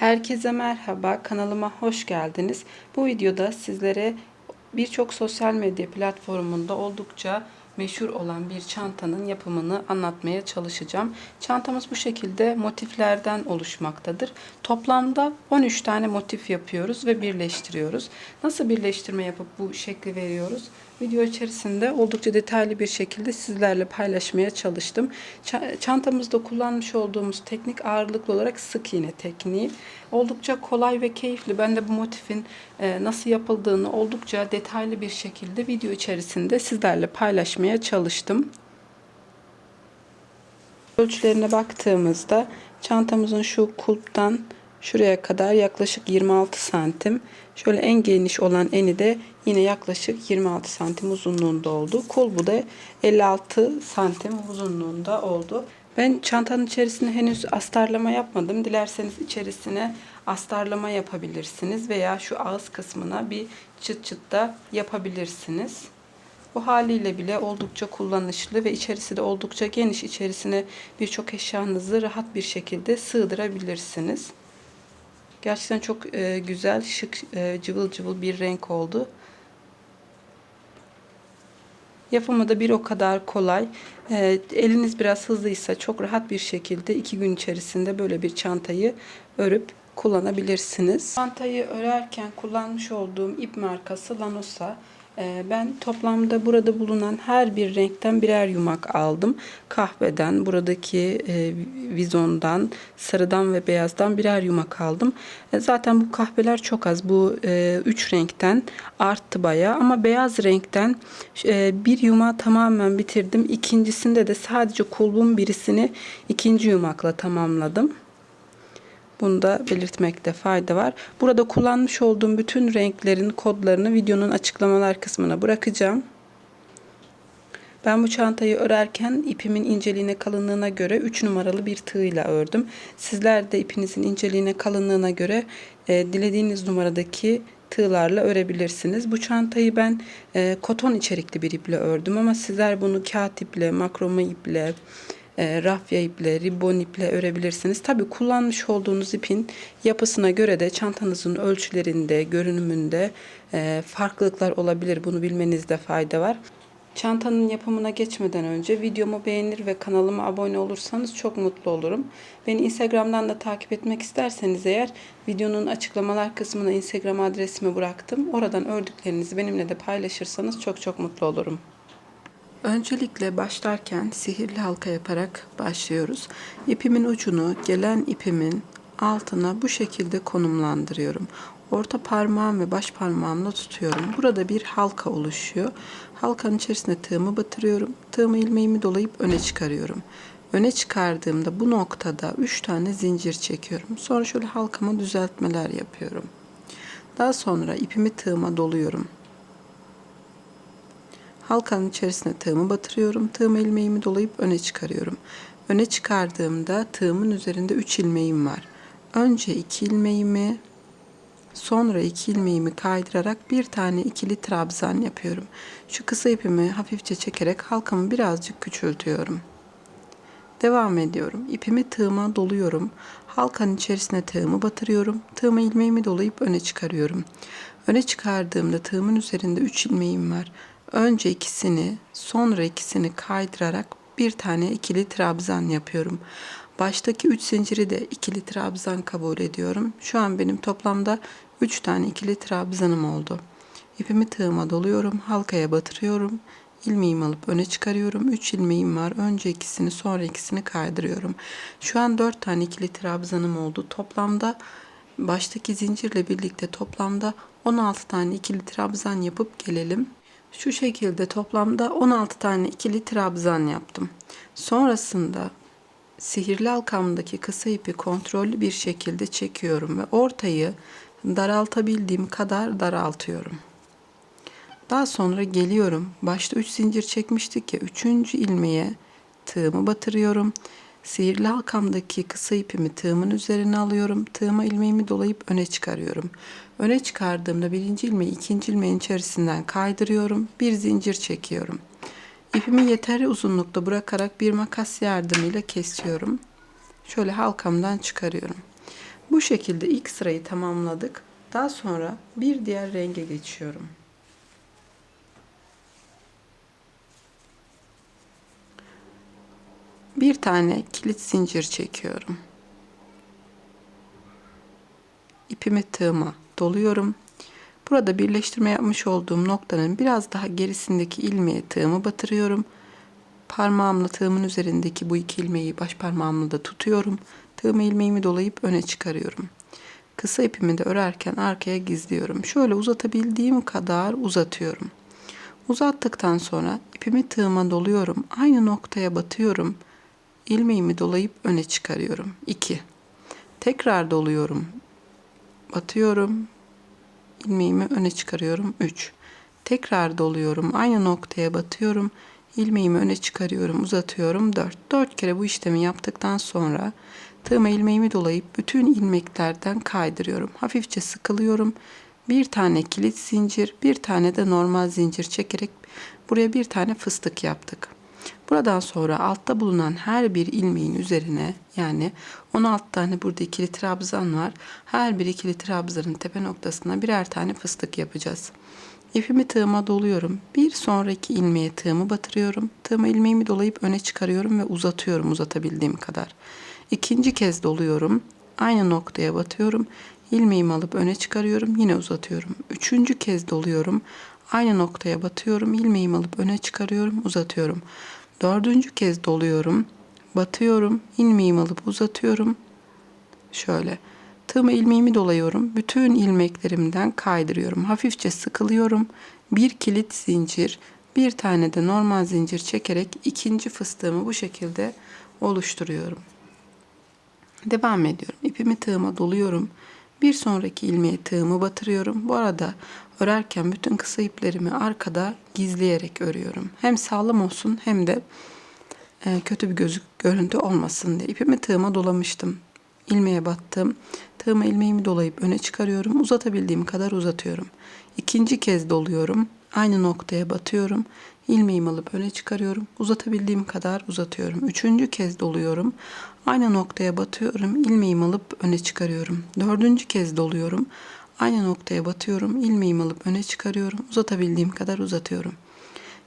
Herkese merhaba, kanalıma hoş geldiniz. Bu videoda sizlere birçok sosyal medya platformunda oldukça meşhur olan bir çantanın yapımını anlatmaya çalışacağım. Çantamız bu şekilde motiflerden oluşmaktadır. Toplamda 13 tane motif yapıyoruz ve birleştiriyoruz. Nasıl birleştirme yapıp bu şekli veriyoruz? Video içerisinde oldukça detaylı bir şekilde sizlerle paylaşmaya çalıştım. Ça- Çantamızda kullanmış olduğumuz teknik ağırlıklı olarak sık iğne tekniği. Oldukça kolay ve keyifli. Ben de bu motifin e, nasıl yapıldığını oldukça detaylı bir şekilde video içerisinde sizlerle paylaşmaya çalıştım. Ölçülerine baktığımızda çantamızın şu kulptan şuraya kadar yaklaşık 26 santim. Şöyle en geniş olan eni de yine yaklaşık 26 santim uzunluğunda oldu. Kulbu da 56 santim uzunluğunda oldu. Ben çantanın içerisine henüz astarlama yapmadım. Dilerseniz içerisine astarlama yapabilirsiniz veya şu ağız kısmına bir çıt çıt da yapabilirsiniz. Bu haliyle bile oldukça kullanışlı ve içerisi de oldukça geniş. İçerisine birçok eşyanızı rahat bir şekilde sığdırabilirsiniz. Gerçekten çok e, güzel, şık, e, cıvıl cıvıl bir renk oldu. Yapımı da bir o kadar kolay. E, eliniz biraz hızlıysa çok rahat bir şekilde iki gün içerisinde böyle bir çantayı örüp kullanabilirsiniz. Çantayı örerken kullanmış olduğum ip markası Lanosa. Ee, Ben toplamda burada bulunan her bir renkten birer yumak aldım. Kahveden, buradaki e, vizondan, sarıdan ve beyazdan birer yumak aldım. E, Zaten bu kahveler çok az. Bu e, üç renkten arttı bayağı ama beyaz renkten bir yumağı tamamen bitirdim. İkincisinde de sadece kulbun birisini ikinci yumakla tamamladım. Bunu da belirtmekte fayda var. Burada kullanmış olduğum bütün renklerin kodlarını videonun açıklamalar kısmına bırakacağım. Ben bu çantayı örerken ipimin inceliğine kalınlığına göre 3 numaralı bir tığ ördüm. Sizler de ipinizin inceliğine kalınlığına göre e, dilediğiniz numaradaki tığlarla örebilirsiniz. Bu çantayı ben e, koton içerikli bir iple ördüm ama sizler bunu kağıt iple, makrome iple, e, rafya iple, ribbon iple örebilirsiniz. Tabi kullanmış olduğunuz ipin yapısına göre de çantanızın ölçülerinde, görünümünde e, farklılıklar olabilir. Bunu bilmenizde fayda var. Çantanın yapımına geçmeden önce videomu beğenir ve kanalıma abone olursanız çok mutlu olurum. Beni Instagram'dan da takip etmek isterseniz eğer videonun açıklamalar kısmına Instagram adresimi bıraktım. Oradan ördüklerinizi benimle de paylaşırsanız çok çok mutlu olurum. Öncelikle başlarken sihirli halka yaparak başlıyoruz. İpimin ucunu gelen ipimin altına bu şekilde konumlandırıyorum. Orta parmağım ve baş parmağımla tutuyorum. Burada bir halka oluşuyor. Halkanın içerisine tığımı batırıyorum. Tığımı ilmeğimi dolayıp öne çıkarıyorum. Öne çıkardığımda bu noktada 3 tane zincir çekiyorum. Sonra şöyle halkama düzeltmeler yapıyorum. Daha sonra ipimi tığıma doluyorum. Halkanın içerisine tığımı batırıyorum. Tığım ilmeğimi dolayıp öne çıkarıyorum. Öne çıkardığımda tığımın üzerinde 3 ilmeğim var. Önce 2 ilmeğimi sonra 2 ilmeğimi kaydırarak bir tane ikili trabzan yapıyorum. Şu kısa ipimi hafifçe çekerek halkamı birazcık küçültüyorum. Devam ediyorum. İpimi tığıma doluyorum. Halkanın içerisine tığımı batırıyorum. Tığıma ilmeğimi dolayıp öne çıkarıyorum. Öne çıkardığımda tığımın üzerinde 3 ilmeğim var. Önce ikisini, sonra ikisini kaydırarak bir tane ikili trabzan yapıyorum. Baştaki 3 zinciri de ikili trabzan kabul ediyorum. Şu an benim toplamda 3 tane ikili trabzanım oldu. İpimi tığıma doluyorum, halkaya batırıyorum. ilmeğimi alıp öne çıkarıyorum. 3 ilmeğim var. Önce ikisini, sonra ikisini kaydırıyorum. Şu an 4 tane ikili trabzanım oldu. Toplamda baştaki zincirle birlikte toplamda 16 tane ikili trabzan yapıp gelelim. Şu şekilde toplamda 16 tane ikili trabzan yaptım. Sonrasında sihirli halkamdaki kısa ipi kontrollü bir şekilde çekiyorum ve ortayı daraltabildiğim kadar daraltıyorum. Daha sonra geliyorum. Başta 3 zincir çekmiştik ya 3. ilmeğe tığımı batırıyorum. Sihirli halkamdaki kısa ipimi tığımın üzerine alıyorum. Tığıma ilmeğimi dolayıp öne çıkarıyorum. Öne çıkardığımda birinci ilmeği ikinci ilmeğin içerisinden kaydırıyorum. Bir zincir çekiyorum. İpimi yeterli uzunlukta bırakarak bir makas yardımıyla kesiyorum. Şöyle halkamdan çıkarıyorum. Bu şekilde ilk sırayı tamamladık. Daha sonra bir diğer renge geçiyorum. Bir tane kilit zincir çekiyorum. İpimi tığıma doluyorum. Burada birleştirme yapmış olduğum noktanın biraz daha gerisindeki ilmeğe tığımı batırıyorum. Parmağımla tığımın üzerindeki bu iki ilmeği baş parmağımla da tutuyorum. Tığımı ilmeğimi dolayıp öne çıkarıyorum. Kısa ipimi de örerken arkaya gizliyorum. Şöyle uzatabildiğim kadar uzatıyorum. Uzattıktan sonra ipimi tığıma doluyorum. Aynı noktaya batıyorum. İlmeğimi dolayıp öne çıkarıyorum. 2. Tekrar doluyorum. Batıyorum. İlmeğimi öne çıkarıyorum. 3. Tekrar doluyorum. Aynı noktaya batıyorum. İlmeğimi öne çıkarıyorum, uzatıyorum. 4. 4 kere bu işlemi yaptıktan sonra tığıma ilmeğimi dolayıp bütün ilmeklerden kaydırıyorum. Hafifçe sıkılıyorum. Bir tane kilit zincir, bir tane de normal zincir çekerek buraya bir tane fıstık yaptık. Buradan sonra altta bulunan her bir ilmeğin üzerine yani 16 tane burada ikili trabzan var. Her bir ikili trabzanın tepe noktasına birer tane fıstık yapacağız. İpimi tığıma doluyorum. Bir sonraki ilmeğe tığımı batırıyorum. Tığıma ilmeğimi dolayıp öne çıkarıyorum ve uzatıyorum uzatabildiğim kadar. İkinci kez doluyorum. Aynı noktaya batıyorum. İlmeğimi alıp öne çıkarıyorum. Yine uzatıyorum. Üçüncü kez doluyorum. Aynı noktaya batıyorum. ilmeğimi alıp öne çıkarıyorum. Uzatıyorum. Dördüncü kez doluyorum. Batıyorum. ilmeğimi alıp uzatıyorum. Şöyle. Tığıma ilmeğimi dolayıyorum. Bütün ilmeklerimden kaydırıyorum. Hafifçe sıkılıyorum. Bir kilit zincir, bir tane de normal zincir çekerek ikinci fıstığımı bu şekilde oluşturuyorum. Devam ediyorum. İpimi tığıma doluyorum. Bir sonraki ilmeğe tığımı batırıyorum. Bu arada örerken bütün kısa iplerimi arkada gizleyerek örüyorum. Hem sağlam olsun hem de e, kötü bir gözük görüntü olmasın diye. İpimi tığıma dolamıştım. İlmeğe battım. Tığıma ilmeğimi dolayıp öne çıkarıyorum. Uzatabildiğim kadar uzatıyorum. İkinci kez doluyorum. Aynı noktaya batıyorum. İlmeğimi alıp öne çıkarıyorum. Uzatabildiğim kadar uzatıyorum. Üçüncü kez doluyorum. Aynı noktaya batıyorum. İlmeğimi alıp öne çıkarıyorum. Dördüncü kez doluyorum. Aynı noktaya batıyorum. İlmeğimi alıp öne çıkarıyorum. Uzatabildiğim kadar uzatıyorum.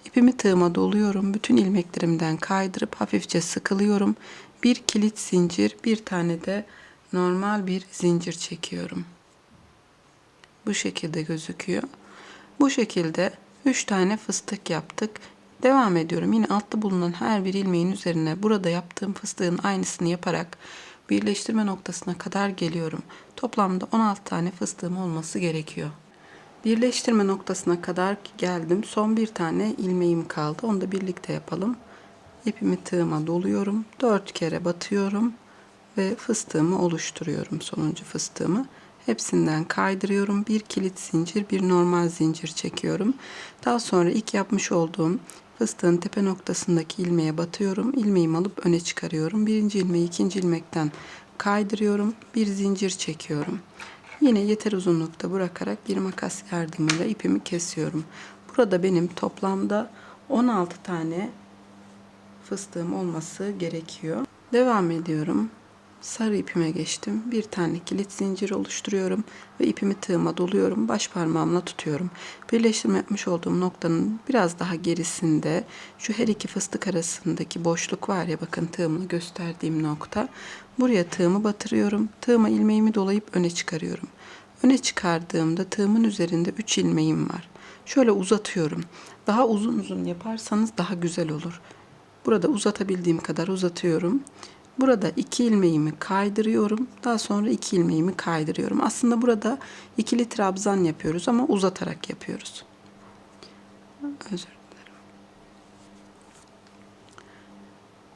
İpimi tığıma doluyorum. Bütün ilmeklerimden kaydırıp hafifçe sıkılıyorum. Bir kilit zincir, bir tane de normal bir zincir çekiyorum. Bu şekilde gözüküyor. Bu şekilde 3 tane fıstık yaptık. Devam ediyorum. Yine altta bulunan her bir ilmeğin üzerine burada yaptığım fıstığın aynısını yaparak birleştirme noktasına kadar geliyorum. Toplamda 16 tane fıstığım olması gerekiyor. Birleştirme noktasına kadar geldim. Son bir tane ilmeğim kaldı. Onu da birlikte yapalım. İpimi tığıma doluyorum. 4 kere batıyorum ve fıstığımı oluşturuyorum. Sonuncu fıstığımı. Hepsinden kaydırıyorum. Bir kilit zincir, bir normal zincir çekiyorum. Daha sonra ilk yapmış olduğum fıstığın tepe noktasındaki ilmeğe batıyorum. İlmeğimi alıp öne çıkarıyorum. Birinci ilmeği ikinci ilmekten kaydırıyorum. Bir zincir çekiyorum. Yine yeter uzunlukta bırakarak bir makas yardımıyla ipimi kesiyorum. Burada benim toplamda 16 tane fıstığım olması gerekiyor. Devam ediyorum. Sarı ipime geçtim. Bir tane kilit zincir oluşturuyorum ve ipimi tığıma doluyorum. Baş parmağımla tutuyorum. Birleştirme yapmış olduğum noktanın biraz daha gerisinde şu her iki fıstık arasındaki boşluk var ya bakın tığımla gösterdiğim nokta. Buraya tığımı batırıyorum. Tığıma ilmeğimi dolayıp öne çıkarıyorum. Öne çıkardığımda tığımın üzerinde 3 ilmeğim var. Şöyle uzatıyorum. Daha uzun uzun yaparsanız daha güzel olur. Burada uzatabildiğim kadar uzatıyorum. Burada iki ilmeğimi kaydırıyorum. Daha sonra iki ilmeğimi kaydırıyorum. Aslında burada ikili trabzan yapıyoruz ama uzatarak yapıyoruz. Özür dilerim.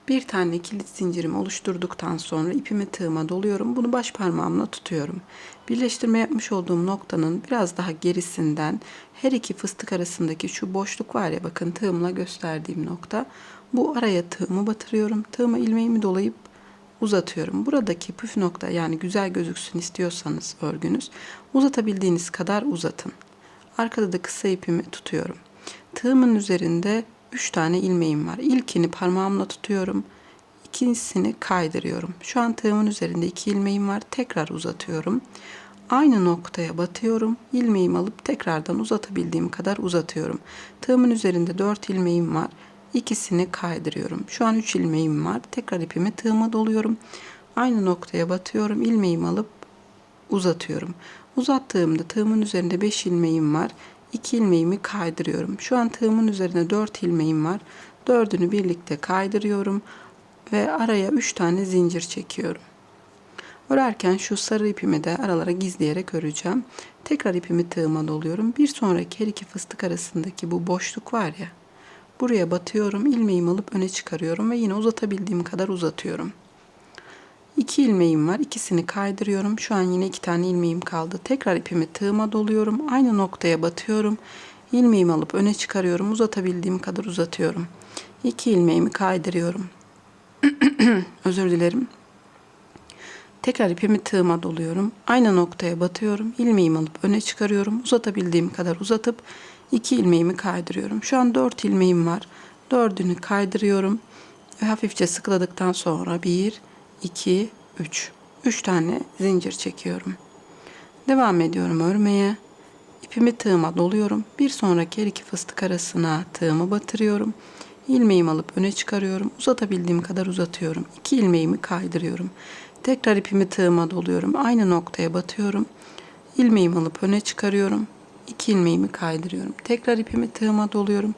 Bir tane kilit zincirimi oluşturduktan sonra ipimi tığıma doluyorum. Bunu baş parmağımla tutuyorum. Birleştirme yapmış olduğum noktanın biraz daha gerisinden her iki fıstık arasındaki şu boşluk var ya bakın tığımla gösterdiğim nokta. Bu araya tığımı batırıyorum. Tığıma ilmeğimi dolayıp uzatıyorum. Buradaki püf nokta yani güzel gözüksün istiyorsanız örgünüz uzatabildiğiniz kadar uzatın. Arkada da kısa ipimi tutuyorum. Tığımın üzerinde 3 tane ilmeğim var. İlkini parmağımla tutuyorum. ikincisini kaydırıyorum. Şu an tığımın üzerinde iki ilmeğim var. Tekrar uzatıyorum. Aynı noktaya batıyorum. İlmeğimi alıp tekrardan uzatabildiğim kadar uzatıyorum. Tığımın üzerinde 4 ilmeğim var. İkisini kaydırıyorum. Şu an 3 ilmeğim var. Tekrar ipimi tığıma doluyorum. Aynı noktaya batıyorum. İlmeğimi alıp uzatıyorum. Uzattığımda tığımın üzerinde 5 ilmeğim var. 2 ilmeğimi kaydırıyorum. Şu an tığımın üzerinde 4 ilmeğim var. Dördünü birlikte kaydırıyorum ve araya 3 tane zincir çekiyorum. Örerken şu sarı ipimi de aralara gizleyerek öreceğim. Tekrar ipimi tığıma doluyorum. Bir sonraki her iki fıstık arasındaki bu boşluk var ya. Buraya batıyorum. ilmeğimi alıp öne çıkarıyorum ve yine uzatabildiğim kadar uzatıyorum. İki ilmeğim var. İkisini kaydırıyorum. Şu an yine iki tane ilmeğim kaldı. Tekrar ipimi tığıma doluyorum. Aynı noktaya batıyorum. İlmeğimi alıp öne çıkarıyorum. Uzatabildiğim kadar uzatıyorum. İki ilmeğimi kaydırıyorum. Özür dilerim. Tekrar ipimi tığıma doluyorum. Aynı noktaya batıyorum. İlmeğimi alıp öne çıkarıyorum. Uzatabildiğim kadar uzatıp iki ilmeğimi kaydırıyorum. Şu an dört ilmeğim var. Dördünü kaydırıyorum. Ve hafifçe sıkıladıktan sonra bir, iki, üç. Üç tane zincir çekiyorum. Devam ediyorum örmeye. İpimi tığıma doluyorum. Bir sonraki her iki fıstık arasına tığımı batırıyorum. İlmeğimi alıp öne çıkarıyorum. Uzatabildiğim kadar uzatıyorum. İki ilmeğimi kaydırıyorum. Tekrar ipimi tığıma doluyorum. Aynı noktaya batıyorum. İlmeğimi alıp öne çıkarıyorum. İki ilmeğimi kaydırıyorum. Tekrar ipimi tığıma doluyorum.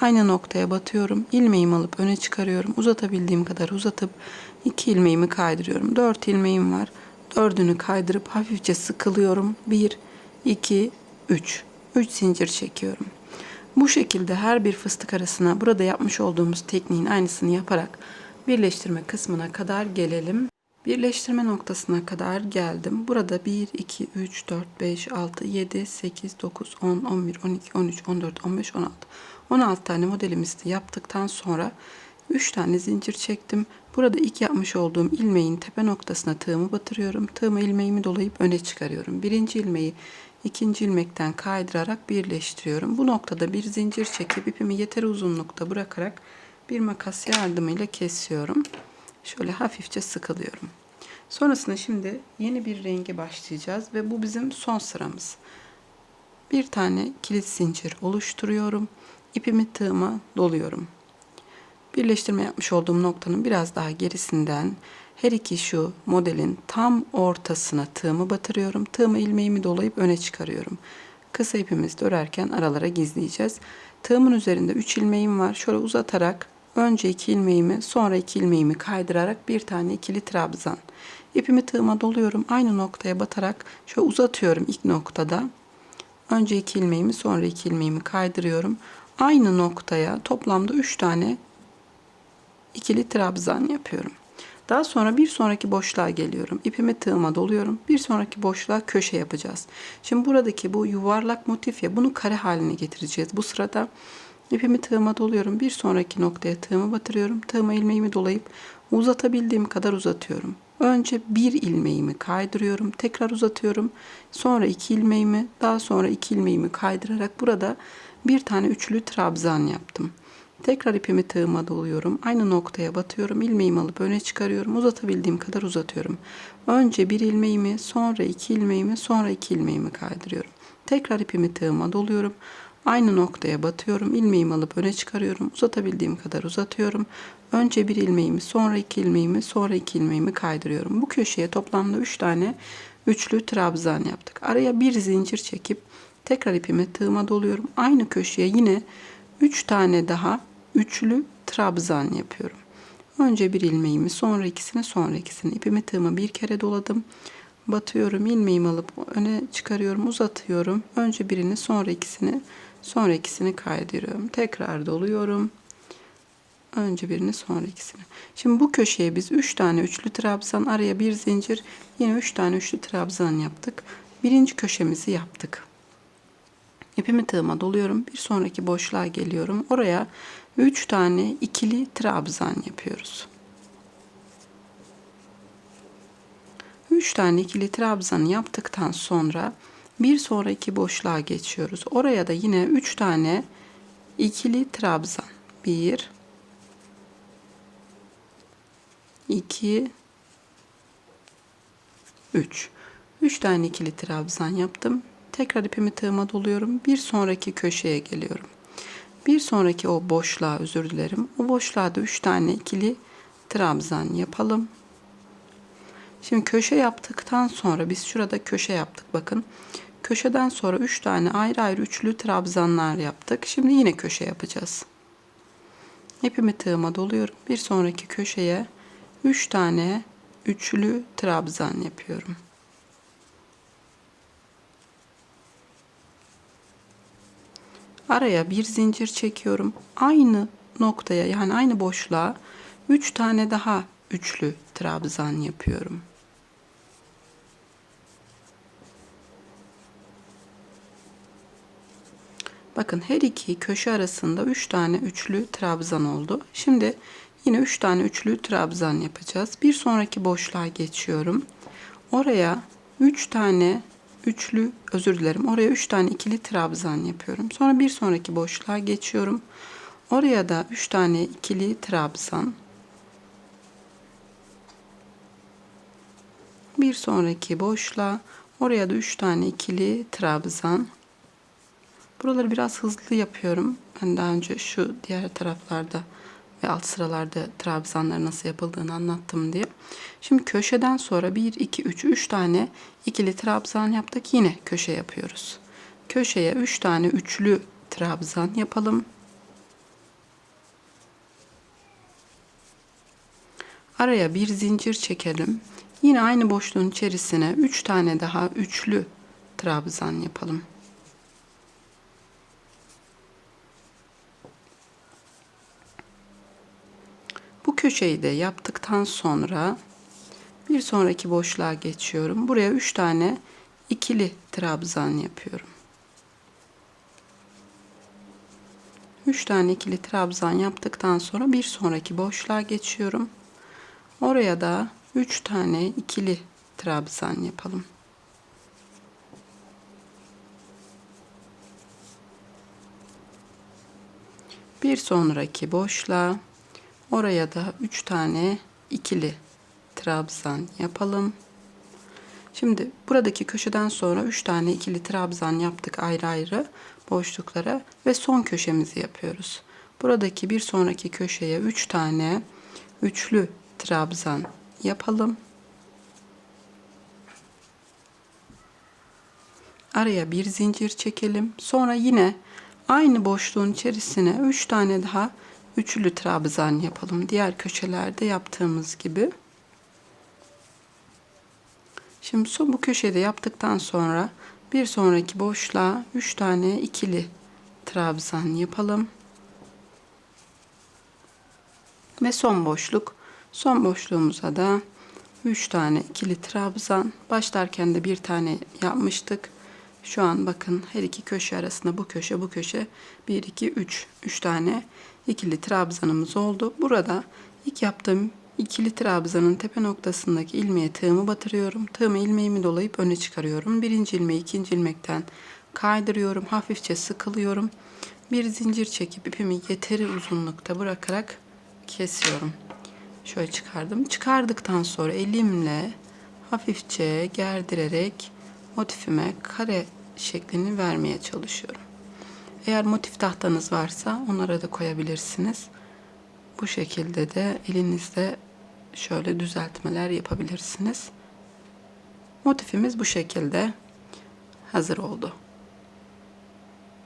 Aynı noktaya batıyorum. İlmeğimi alıp öne çıkarıyorum. Uzatabildiğim kadar uzatıp iki ilmeğimi kaydırıyorum. Dört ilmeğim var. Dördünü kaydırıp hafifçe sıkılıyorum. Bir, iki, üç. Üç zincir çekiyorum. Bu şekilde her bir fıstık arasına burada yapmış olduğumuz tekniğin aynısını yaparak birleştirme kısmına kadar gelelim. Birleştirme noktasına kadar geldim. Burada 1, 2, 3, 4, 5, 6, 7, 8, 9, 10, 11, 12, 13, 14, 15, 16. 16 tane modelimizi de yaptıktan sonra 3 tane zincir çektim. Burada ilk yapmış olduğum ilmeğin tepe noktasına tığımı batırıyorum. Tığımı ilmeğimi dolayıp öne çıkarıyorum. Birinci ilmeği ikinci ilmekten kaydırarak birleştiriyorum. Bu noktada bir zincir çekip ipimi yeter uzunlukta bırakarak bir makas yardımıyla kesiyorum. Şöyle hafifçe sıkılıyorum. Sonrasında şimdi yeni bir renge başlayacağız ve bu bizim son sıramız. Bir tane kilit zincir oluşturuyorum. İpimi tığıma doluyorum. Birleştirme yapmış olduğum noktanın biraz daha gerisinden her iki şu modelin tam ortasına tığımı batırıyorum. Tığımı ilmeğimi dolayıp öne çıkarıyorum. Kısa ipimizi örerken aralara gizleyeceğiz. Tığımın üzerinde 3 ilmeğim var. Şöyle uzatarak önce 2 ilmeğimi sonra 2 ilmeğimi kaydırarak bir tane ikili trabzan. İpimi tığıma doluyorum. Aynı noktaya batarak şöyle uzatıyorum ilk noktada. Önce 2 ilmeğimi sonra 2 ilmeğimi kaydırıyorum. Aynı noktaya toplamda 3 tane ikili trabzan yapıyorum. Daha sonra bir sonraki boşluğa geliyorum. İpimi tığıma doluyorum. Bir sonraki boşluğa köşe yapacağız. Şimdi buradaki bu yuvarlak motif ya bunu kare haline getireceğiz. Bu sırada ipimi tığıma doluyorum. Bir sonraki noktaya tığımı batırıyorum. Tığıma ilmeğimi dolayıp uzatabildiğim kadar uzatıyorum. Önce bir ilmeğimi kaydırıyorum. Tekrar uzatıyorum. Sonra iki ilmeğimi daha sonra iki ilmeğimi kaydırarak burada bir tane üçlü trabzan yaptım. Tekrar ipimi tığıma doluyorum. Aynı noktaya batıyorum. ilmeğimi alıp öne çıkarıyorum. Uzatabildiğim kadar uzatıyorum. Önce bir ilmeğimi, sonra iki ilmeğimi, sonra iki ilmeğimi kaydırıyorum. Tekrar ipimi tığıma doluyorum. Aynı noktaya batıyorum. ilmeğimi alıp öne çıkarıyorum. Uzatabildiğim kadar uzatıyorum. Önce bir ilmeğimi, sonra iki ilmeğimi, sonra iki ilmeğimi kaydırıyorum. Bu köşeye toplamda üç tane üçlü trabzan yaptık. Araya bir zincir çekip tekrar ipimi tığıma doluyorum. Aynı köşeye yine 3 tane daha üçlü trabzan yapıyorum. Önce bir ilmeğimi, sonra ikisini, sonra ikisini. ipimi tığıma bir kere doladım. Batıyorum, ilmeğimi alıp öne çıkarıyorum, uzatıyorum. Önce birini, sonra ikisini, sonra ikisini kaydırıyorum. Tekrar doluyorum. Önce birini, sonra ikisini. Şimdi bu köşeye biz 3 tane üçlü trabzan, araya bir zincir, yine 3 tane üçlü trabzan yaptık. Birinci köşemizi yaptık. İpimi tığıma doluyorum. Bir sonraki boşluğa geliyorum. Oraya 3 tane ikili trabzan yapıyoruz. 3 tane ikili trabzanı yaptıktan sonra bir sonraki boşluğa geçiyoruz. Oraya da yine 3 tane ikili trabzan. 1 2 3 3 tane ikili trabzan yaptım. Tekrar ipimi tığıma doluyorum. Bir sonraki köşeye geliyorum. Bir sonraki o boşluğa özür dilerim. O boşluğa da 3 tane ikili trabzan yapalım. Şimdi köşe yaptıktan sonra biz şurada köşe yaptık bakın. Köşeden sonra 3 tane ayrı ayrı üçlü trabzanlar yaptık. Şimdi yine köşe yapacağız. İpimi tığıma doluyorum. Bir sonraki köşeye 3 tane üçlü trabzan yapıyorum. Araya bir zincir çekiyorum. Aynı noktaya yani aynı boşluğa 3 tane daha üçlü trabzan yapıyorum. Bakın her iki köşe arasında 3 tane üçlü trabzan oldu. Şimdi yine 3 tane üçlü trabzan yapacağız. Bir sonraki boşluğa geçiyorum. Oraya 3 tane üçlü özür dilerim. Oraya 3 tane ikili trabzan yapıyorum. Sonra bir sonraki boşluğa geçiyorum. Oraya da 3 tane ikili trabzan. Bir sonraki boşluğa oraya da 3 tane ikili trabzan. Buraları biraz hızlı yapıyorum. Ben daha önce şu diğer taraflarda ve alt sıralarda trabzanlar nasıl yapıldığını anlattım diye. Şimdi köşeden sonra 1, 2, 3, 3 tane ikili trabzan yaptık. Yine köşe yapıyoruz. Köşeye 3 tane üçlü trabzan yapalım. Araya bir zincir çekelim. Yine aynı boşluğun içerisine 3 tane daha üçlü trabzan yapalım. Bu köşeyi de yaptıktan sonra bir sonraki boşluğa geçiyorum. Buraya 3 tane ikili trabzan yapıyorum. 3 tane ikili trabzan yaptıktan sonra bir sonraki boşluğa geçiyorum. Oraya da 3 tane ikili trabzan yapalım. Bir sonraki boşluğa oraya da 3 tane ikili trabzan yapalım. Şimdi buradaki köşeden sonra 3 tane ikili trabzan yaptık ayrı ayrı boşluklara ve son köşemizi yapıyoruz. Buradaki bir sonraki köşeye 3 tane üçlü trabzan yapalım. Araya bir zincir çekelim. Sonra yine aynı boşluğun içerisine 3 tane daha üçlü trabzan yapalım. Diğer köşelerde yaptığımız gibi. Şimdi son bu köşede yaptıktan sonra bir sonraki boşluğa 3 tane ikili trabzan yapalım. Ve son boşluk. Son boşluğumuza da 3 tane ikili trabzan. Başlarken de bir tane yapmıştık. Şu an bakın her iki köşe arasında bu köşe bu köşe 1 2 3 3 tane ikili trabzanımız oldu. Burada ilk yaptığım ikili trabzanın tepe noktasındaki ilmeğe tığımı batırıyorum. Tığımı ilmeğimi dolayıp öne çıkarıyorum. Birinci ilmeği ikinci ilmekten kaydırıyorum. Hafifçe sıkılıyorum. Bir zincir çekip ipimi yeteri uzunlukta bırakarak kesiyorum. Şöyle çıkardım. Çıkardıktan sonra elimle hafifçe gerdirerek motifime kare şeklini vermeye çalışıyorum. Eğer motif tahtanız varsa onlara da koyabilirsiniz. Bu şekilde de elinizde şöyle düzeltmeler yapabilirsiniz. Motifimiz bu şekilde hazır oldu.